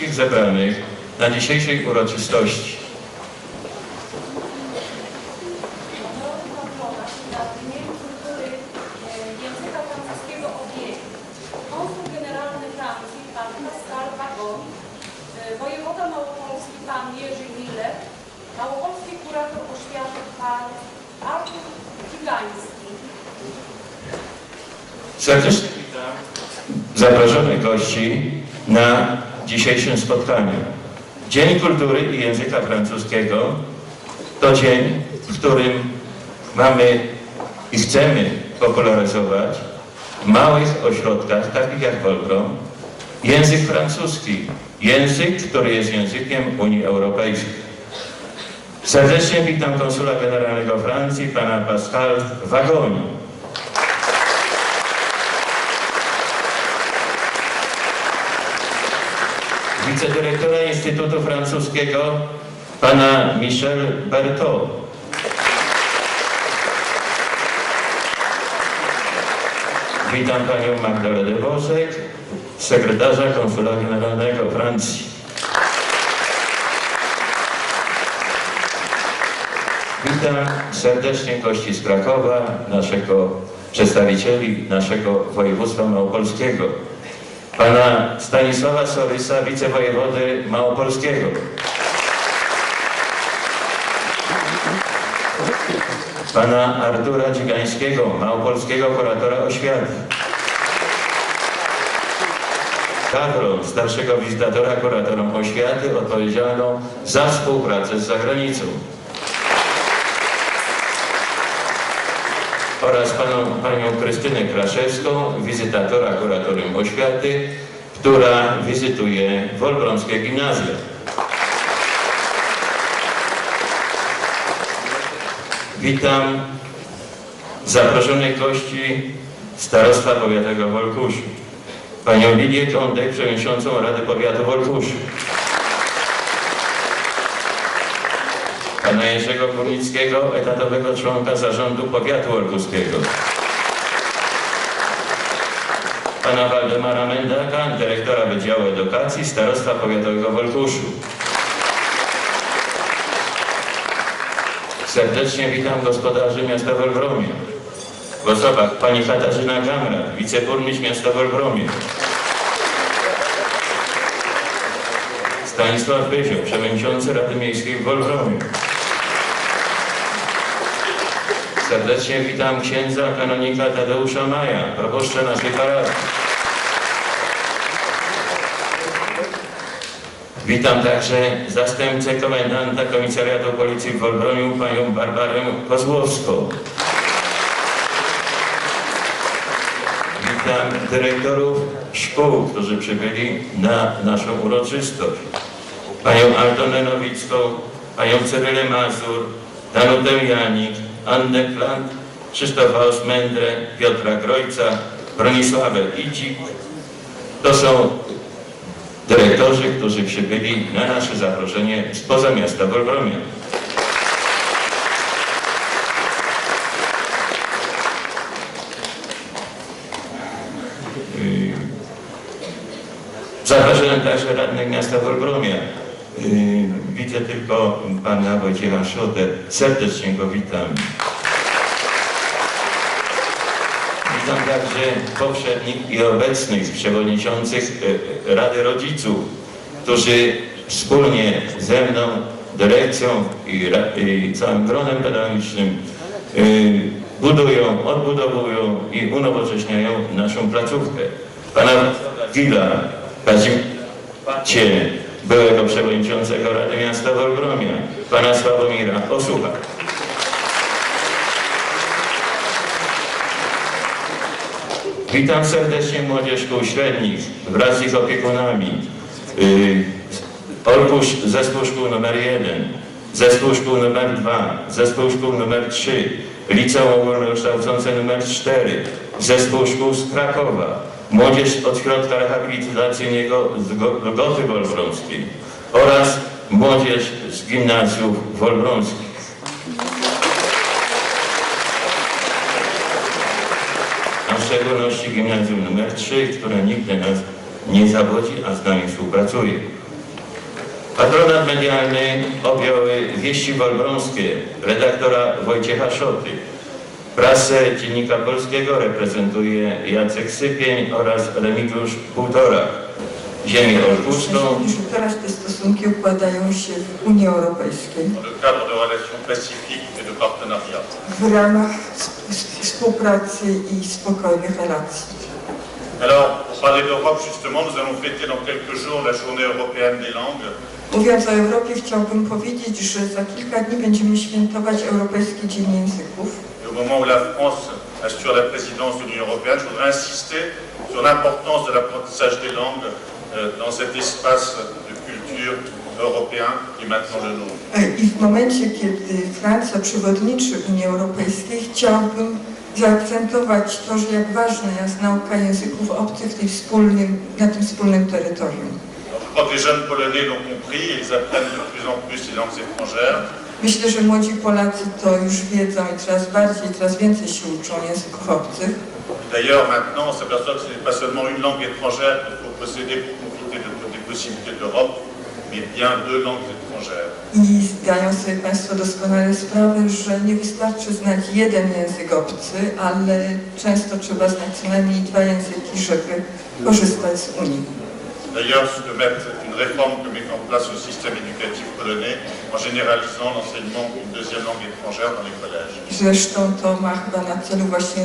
wszystkich zebranych na dzisiejszej uroczystości. na Dniem Kultury Języka Francuskiego objęli konsul generalny Francji, pan Pascal Wagon, wojewoda małopolski, pan Jerzy Miller, małopolski kurator oświaty, pan Artur Gigański. Serdecznie witam zaproszonych gości na dzisiejszym spotkaniu. Dzień Kultury i Języka Francuskiego to dzień, w którym mamy i chcemy popularyzować w małych ośrodkach, takich jak Wolbrom, język francuski. Język, który jest językiem Unii Europejskiej. Serdecznie witam konsula generalnego Francji, pana Pascal Wagoni. Wicedyrektora Instytutu Francuskiego pana Michel Bertot. Witam panią Magdalenę Wosek, sekretarza konsula generalnego Francji. Witam serdecznie gości z Krakowa, naszego przedstawicieli naszego województwa małopolskiego pana Stanisława Sorysa, wicewojewody małopolskiego. Pana Artura Dzigańskiego, małopolskiego kuratora oświaty. Kadrą starszego wizytatora kuratorą oświaty odpowiedzialną za współpracę z zagranicą. Oraz paną, panią Krystynę Kraszewską, wizytatora kuratorium oświaty, która wizytuje Wolbromskie Gimnazjum. Witam zaproszonych gości Starostwa Powiatowego Wolkuszu. Panią Lidię Kądek, przewodniczącą Rady Powiatu Wolkuszu. Pana Jerzego Kurnickiego, etatowego członka zarządu powiatu olkuskiego. Pana Waldemara Mendaka, dyrektora Wydziału Edukacji Starostwa Powiatowego w Olkuszu. Serdecznie witam gospodarzy miasta Wolbromie. W osobach pani Katarzyna Gamra, wiceburmistrz miasta Wolbromie. Stanisław Byzio, przewodniczący Rady Miejskiej w Wolbromie. Serdecznie witam księdza kanonika Tadeusza Maja, proboszcza naszej parafii. Witam także zastępcę komendanta Komisariatu Policji w Wolbromiu, panią Barbarę Kozłowską. Witam dyrektorów szkół, którzy przybyli na naszą uroczystość. Panią Altonę Nowicką, panią Cyrylę Mazur, Danutę Janik, Annę Plant, Krzysztofa Osmędrę, Piotra Grojca, Bronisławę Idzik. To są dyrektorzy, którzy przybyli na nasze zaproszenie spoza miasta Wolbromia. Yy, Zapraszam także radnych miasta Wolbromia. Yy, Widzę tylko pana Wojciecha Szotę. Serdecznie go witam. Witam także poprzednich i obecnych przewodniczących e, Rady Rodziców, którzy wspólnie ze mną, dyrekcją i, i całym gronem pedagogicznym y, budują, odbudowują i unowocześniają naszą placówkę. Pana Gila, Kazimcie, byłego przewodniczącego Rady Miasta Wolbromia, pana Sławomira Osucha. Witam serdecznie młodzież szkół średnich wraz z ich opiekunami. Yy, Olkusz, zespół szkół numer 1, zespół szkół numer 2, zespół szkół numer 3, liceum ogólnokształcące numer 4, zespół szkół z Krakowa, młodzież od środka rehabilitacyjnego z Go- Goty Wolbromskiej oraz młodzież z gimnazjów wolbromskich. a w szczególności gimnazjum numer 3, które nigdy nas nie zawodzi, a z nami współpracuje. Patronat medialny objąły Wieści Wolbrąskie, redaktora Wojciecha Szoty. Prasę Dziennika Polskiego reprezentuje Jacek Sypień oraz Remigiusz Półtora. Ziemię że teraz te stosunki układają się w Unii Europejskiej dans le cadre de relations pacifiques et de partenariat. w ramach sp- sp- współpracy i spokojnych relacji. Alors, pour parler d'Europe, justement, nous allons fêter dans quelques jours la journée européenne des langues. Mówiąc o Europie, chciałbym powiedzieć, że za kilka dni będziemy świętować Europejski Dzień Języków. Au moment où la France assure la présidence de l'Union européenne, je voudrais insister sur l'importance de l'apprentissage des langues euh, dans cet espace de culture européen qui est maintenant le nôtre. E, I w momencie, kiedy Francja przewodniczy Unii Europejskiej, chciałbym zaakcentować to, że jak ważna jest nauka języków obcych tej wspólnym, na tym wspólnym terytorium. Alors, je crois que les jeunes Polonais l'ont compris ils apprennent de plus en plus les langues étrangères. Myślę, że młodzi Polacy to już wiedzą i coraz bardziej, coraz więcej się uczą języków obcych. D'ailleurs, maintenant, on s'aperçoit que ce n'est pas seulement une langue étrangère qu'il faut posséder pour profiter de toutes les possibilités de l'Europe, mais bien deux langues étrangères. I zdają sobie Państwo doskonale sprawę, że nie wystarczy znać jeden język obcy, ale często trzeba znać co najmniej dwa języki, żeby korzystać z Unii. D'ailleurs, ce que met une réforme que met en place le système éducatif polonais en généralisant l'enseignement d'une deuxième langue étrangère dans les collèges. Zresztą to ma chyba na celu właśnie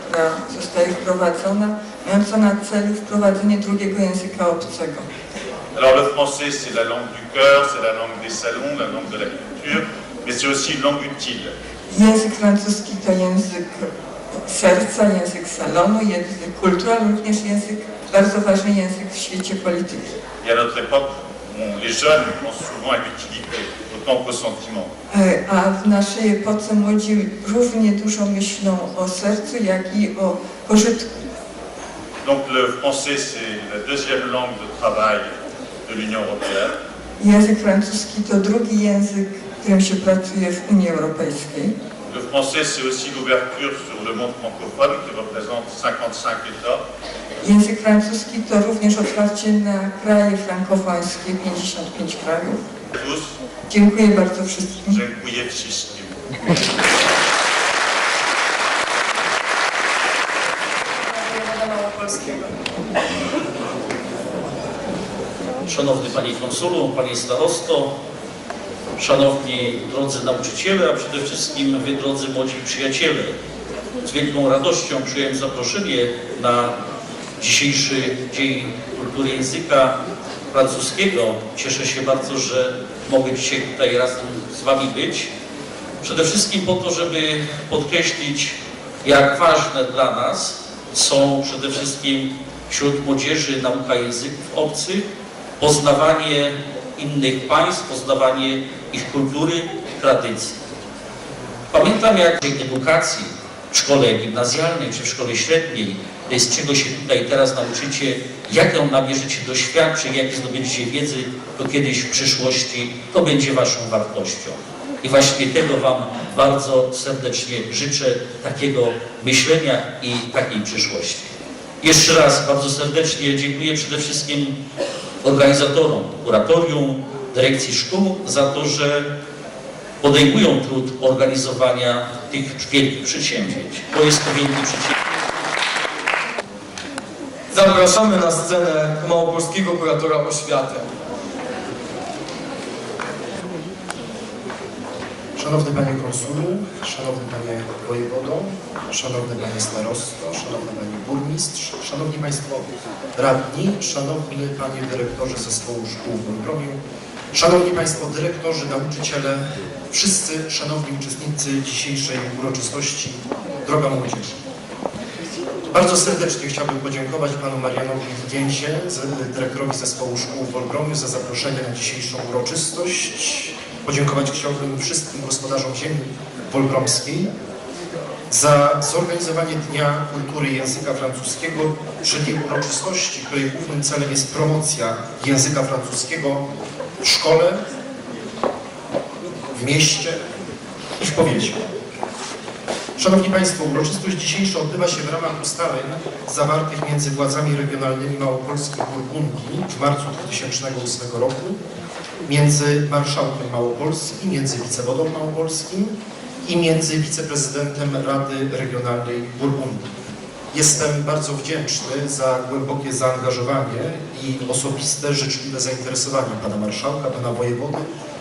która zostaje wprowadzona, mająca na celu wprowadzenie drugiego języka obcego. Alors, le français, c'est la langue du cœur, c'est la langue des salons, la langue de la culture, mais c'est aussi une langue utile. Język francuski to język serca, język salonu, język kultury, ale również język, bardzo ważny język w świecie polityki. E, A w naszej epoce młodzi równie dużo myślą o sercu, jak i o pożytku. Donc, le français, c'est la deuxième langue de travail de l'Union européenne. Język francuski to drugi język, którym się pracuje w Unii Europejskiej. Le français, c'est aussi l'ouverture sur le monde francophone qui représente 55 États. Język francuski to również otwarcie na kraje frankofońskie, 55 krajów. Tous, Dziękuję bardzo wszystkim. dziękuję wszystkim. Szanowny Panie Konsulu, Panie Starosto, Szanowni drodzy nauczyciele, a przede wszystkim Wy drodzy młodzi przyjaciele. Z wielką radością przyjąłem zaproszenie na dzisiejszy Dzień Kultury Języka Francuskiego. Cieszę się bardzo, że mogę dzisiaj tutaj razem z Wami być. Przede wszystkim po to, żeby podkreślić, jak ważne dla nas są przede wszystkim wśród młodzieży nauka języków obcych, poznawanie innych państw, poznawanie ich kultury, tradycji. Pamiętam jak w edukacji w szkole gimnazjalnej czy w szkole średniej, z czego się tutaj teraz nauczycie, jaką nabierzecie doświadczeń, jakie zdobędziecie wiedzy, to kiedyś w przyszłości to będzie Waszą wartością. I właśnie tego Wam bardzo serdecznie życzę, takiego myślenia i takiej przyszłości. Jeszcze raz bardzo serdecznie dziękuję przede wszystkim organizatorom, kuratorium, dyrekcji szkół za to, że podejmują trud organizowania tych wielkich przedsięwzięć. To jest to wielkie przedsięwzięcie. Zapraszamy na scenę małopolskiego kuratora oświaty. Szanowny Panie Konsulu, Szanowny Panie Wojewodo, Szanowny Panie Starosto, Szanowny Panie Burmistrz, Szanowni Państwo Radni, Szanowny Panie Dyrektorze Zespołu Szkół w Olbromiu, Szanowni Państwo Dyrektorzy, Nauczyciele, wszyscy Szanowni Uczestnicy dzisiejszej uroczystości, droga młodzież. Bardzo serdecznie chciałbym podziękować Panu Marianowi Więzie, z- dyrektorowi Zespołu Szkół w Olbromiu za zaproszenie na dzisiejszą uroczystość. Podziękować chciałbym wszystkim gospodarzom ziemi wolbromskiej za zorganizowanie Dnia Kultury Języka Francuskiego, czyli uroczystości, której głównym celem jest promocja języka francuskiego w szkole, w mieście i w powiecie. Szanowni Państwo, uroczystość dzisiejsza odbywa się w ramach ustaleń zawartych między władzami regionalnymi Małopolski i Burgundii w marcu 2008 roku, między marszałkiem Małopolski, między wicewodą małopolskim i między wiceprezydentem Rady Regionalnej Burgundii. Jestem bardzo wdzięczny za głębokie zaangażowanie i osobiste, życzliwe zainteresowanie pana marszałka, pana wojewody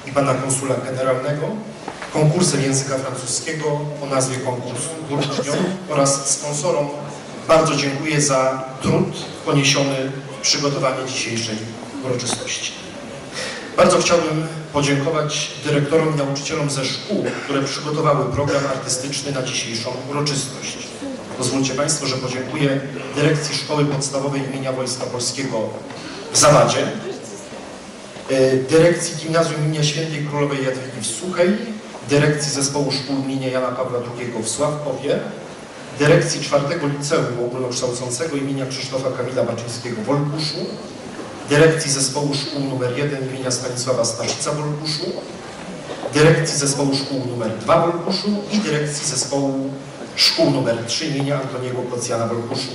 i pana konsula generalnego konkursem języka francuskiego o nazwie konkursu Bourguignon oraz sponsorom bardzo dziękuję za trud poniesiony w przygotowanie dzisiejszej uroczystości. Bardzo chciałbym podziękować dyrektorom i nauczycielom ze szkół, które przygotowały program artystyczny na dzisiejszą uroczystość. Pozwólcie Państwo, że podziękuję dyrekcji Szkoły Podstawowej imienia Wojska Polskiego w Zawadzie, y, dyrekcji Gimnazjum imienia Świętej Królowej Jadwigi w Suchej, dyrekcji Zespołu Szkół imienia Jana Pawła II w Sławkowie, dyrekcji czwartego Liceum Ogólnokształcącego imienia Krzysztofa Kamila Baczyńskiego w Olkuszu, dyrekcji Zespołu Szkół nr 1 imienia Stanisława Staszica w Olkuszu, dyrekcji Zespołu Szkół nr 2 w Olkuszu i dyrekcji Zespołu Szkół nr 3 imienia Antoniego Kocjana w Olkuszu.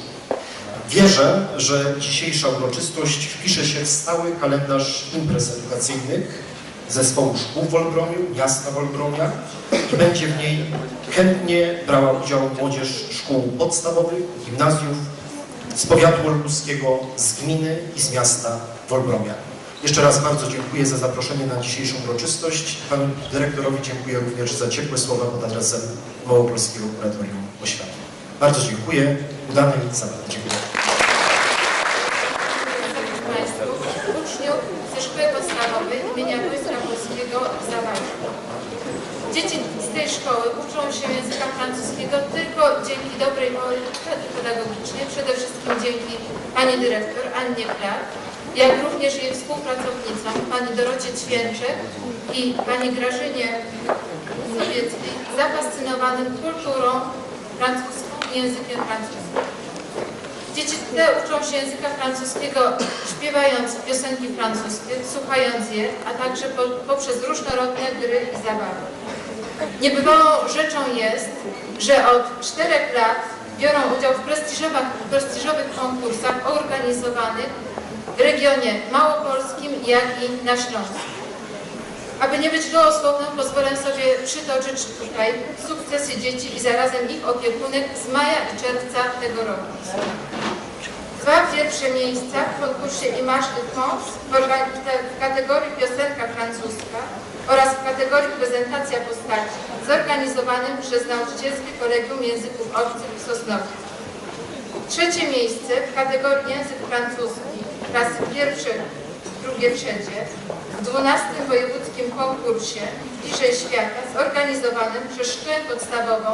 Wierzę, że dzisiejsza uroczystość wpisze się w stały kalendarz imprez edukacyjnych Zespołu Szkół w Olbromiu, miasta Wolbromia i będzie w niej chętnie brała udział młodzież szkół podstawowych, gimnazjów z powiatu olkuskiego, z gminy i z miasta Wolbromia. Jeszcze raz bardzo dziękuję za zaproszenie na dzisiejszą uroczystość. Panu dyrektorowi dziękuję również za ciepłe słowa pod adresem Małopolskiego Kuratorium Oświaty. Bardzo dziękuję. Udanej zabawy. Dziękuję. Państwu, uczniów ze szkoły podstawowej imienia Wojska Polskiego w Zawarciu. Dzieci z tej szkoły uczą się języka francuskiego tylko dzięki dobrej woli pedagogicznej, przede wszystkim dzięki pani dyrektor Annie Plat, jak również jej współpracownicom, pani Dorocie Ćwięczek i pani Grażynie Sowieckiej, zafascynowanym kulturą francuską i językiem francuskim. Dzieci te uczą się języka francuskiego śpiewając piosenki francuskie, słuchając je, a także po, poprzez różnorodne gry i zabawy. Niebywałą rzeczą jest, że od czterech lat biorą udział w prestiżowych, prestiżowych konkursach organizowanych w regionie małopolskim, jak i na Śląsku. Aby nie być gołosłowną, pozwolę sobie przytoczyć tutaj sukcesy dzieci i zarazem ich opiekunek z maja i czerwca tego roku. Dwa pierwsze miejsca w konkursie Image de France w w kategorii piosenka francuska oraz w kategorii prezentacja postaci zorganizowanym przez nauczycielskie kolegium języków obcych w Sosnowiu. Trzecie miejsce w kategorii język francuski, klasy pierwsze, drugie, trzecie, w 12 wojewódzkim konkursie Bliżej Świata zorganizowanym przez Szkołę Podstawową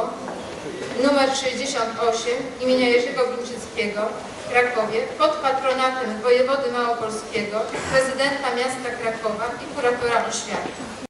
numer 68 imienia Jerzego Wilczyckiego w Krakowie pod patronatem wojewody małopolskiego, prezydenta miasta Krakowa i kuratora oświaty.